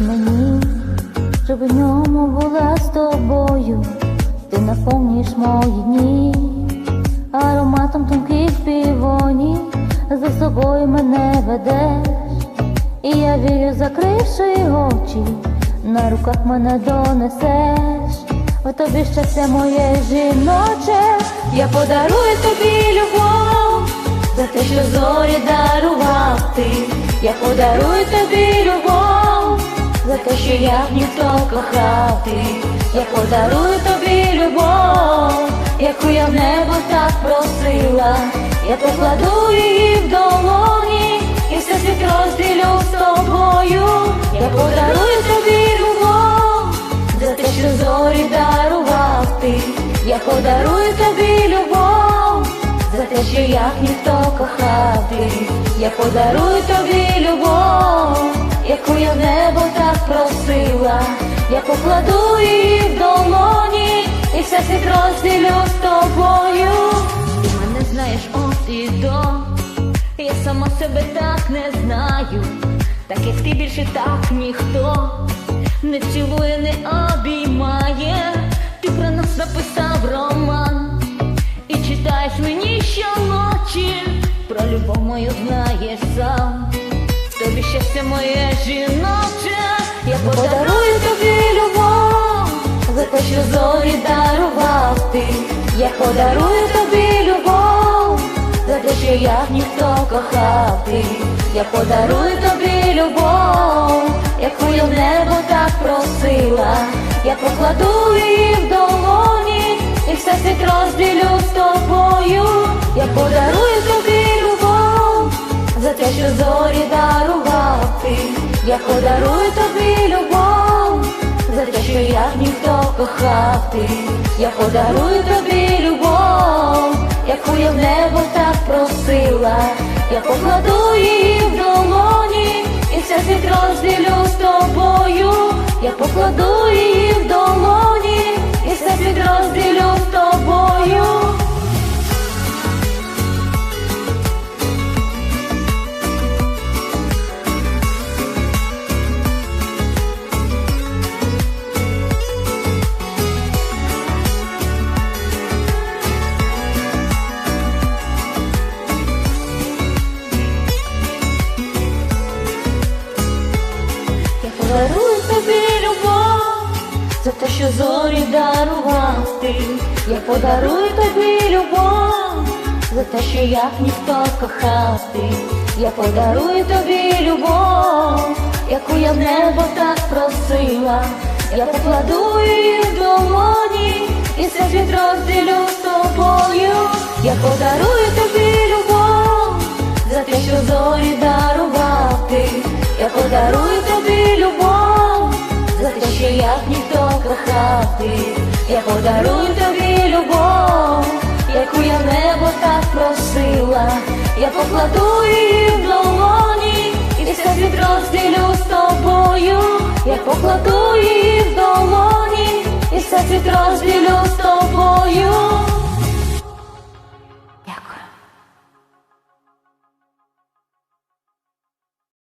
Мені, щоб в ньому була з тобою, ти мої дні, ароматом тонких півоні, за собою мене ведеш, і я вірю, закривши очі, на руках мене донесеш, в тобі щастя моє жіноче, я подарую тобі любов за те, що зорі дарував ти, я подарую тобі любов, за те, що я ніхто кохав ти, я подарую тобі любов, яку я в небо так просила, я покладу її в долоні, і все світ розділю з тобою, я подарую тобі любов, за те, що зорі дарував ти, я подарую тобі любов за те, що як ніхто кохав ти, я подарую тобі любов, яку я в небо так просила, я покладу її в долоні, і все світ розділю з тобою. Ти мене знаєш от і до, я сама себе так не знаю, так як ти більше так ніхто не цілує, не обіймає, ти про нас написав роман. І читаєш мені щоночі, про любов мою знаєш сам. Тобі щастя моє жіноче, я подарую що зорі дарував ти, я подарую тобі любов, за те, що як ніхто кохав ти, я подарую тобі любов, яку я в небо так просила, я покладу її в долоні і все світ розділю з тобою, я подарую тобі любов, за те, що зорі дарував ти, я подарую тобі любов, кохав я подарую тобі любов, яку я в небо так просила, я покладу її в долоні, і все світ розділю з тобою, я покладу її те, що зорі дарував ти, я подарую тобі любов, за те, що як ніхто кохав ти, я подарую тобі любов, яку я в небо так просила, я покладу її в долоні, і світ розділю з тобою, я подарую ніхто ти, я подарую тобі любов, яку я небо так просила, я покладу її в долоні, і все світ розділю з тобою, я покладу її в долоні, і все світ розділю